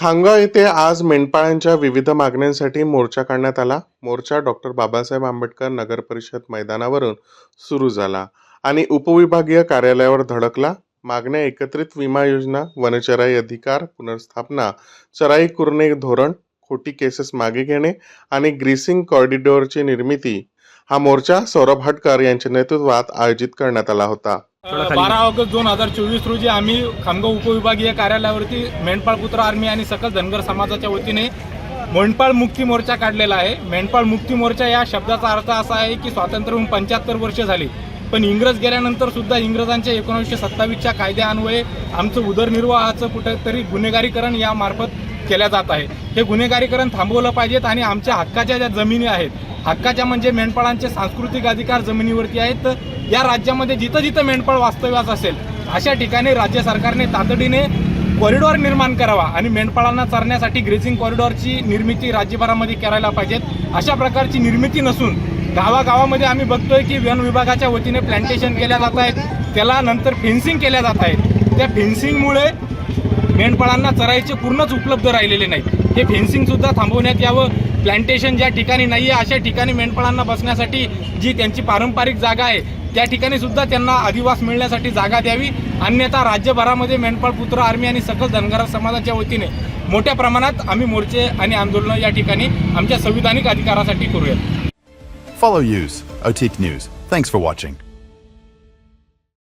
खामगाव येथे आज मेंढपाळांच्या विविध मागण्यांसाठी मोर्चा काढण्यात आला. मोर्चा डॉक्टर बाबासाहेब आंबेडकर नगर परिषद मैदानावरून सुरू झाला आणि उपविभागीय कार्यालयावर धडकला. मागण्या एकत्रित विमा योजना वनचराई अधिकार पुनर्स्थापना चराई कुरणे धोरण खोटी केसेस मागे घेणे आणि ग्रीसिंग कॉरिडॉरची निर्मिती हा मोर्चा सौरभ हटकर यांच्या नेतृत्वात आयोजित करण्यात आला होता. बारा ऑगस्ट दोन हजार चोवीस रोजी आम्ही खामगाव उपविभागीय कार्यालयावरती मेंढपाळ पुत्र आर्मी आणि सकल धनगर समाजाच्या वतीने मेंढपाळ मुक्ती मोर्चा काढलेला आहे. मेंढपाळ मुक्ती मोर्चा या शब्दाचा अर्थ असा आहे की स्वातंत्र्य होऊन पंच्याहत्तर वर्ष झाली. पण इंग्रज गेल्यानंतर सुद्धा इंग्रजांच्या एकोणीसशे सत्तावीसच्या कायद्यान्वये आमचं उदरनिर्वाहाचं कुठेतरी गुन्हेगारीकरण या मार्फत केल्या जात आहे. हे गुन्हेगारीकरण थांबवलं पाहिजेत आणि आमच्या हक्काच्या ज्या जमिनी आहेत हक्काच्या म्हणजे मेंढपाळांचे सांस्कृतिक अधिकार जमिनीवरती आहेत तर या राज्यामध्ये जिथं जिथं मेंढपाळ वास्तव्यास असेल अशा ठिकाणी राज्य सरकारने तातडीने कॉरिडॉर निर्माण करावा आणि मेंढपाळांना चरण्यासाठी ग्रेसिंग कॉरिडॉरची निर्मिती राज्यभरामध्ये करायला पाहिजेत. अशा प्रकारची निर्मिती नसून गावागावामध्ये आम्ही बघतोय की वन विभागाच्या वतीने प्लांटेशन केल्या जात आहेत. त्याला नंतर फेन्सिंग केल्या जात आहेत. त्या फेन्सिंगमुळे मेंढपाळांना चरायचे पूर्णच उपलब्ध राहिलेले नाही हे फेन्सिंगसुद्धा थांबवण्यात यावं. प्लांटेशन ज्या ठिकाणी नाही आहे अशा ठिकाणी मेंढपाळांना बसण्यासाठी जी त्यांची पारंपरिक जागा आहे त्या ठिकाणी सुद्धा त्यांना अधिवास मिळण्यासाठी जागा द्यावी. अन्यथा राज्यभरामध्ये मेंढपाळ पुत्र आर्मी आणि सकल धनगर समाजाच्या वतीने मोठ्या प्रमाणात आम्ही मोर्चे आणि आंदोलनं या ठिकाणी आमच्या संविधानिक अधिकारासाठी करूयात. Follow Use, Otik news thanks for watching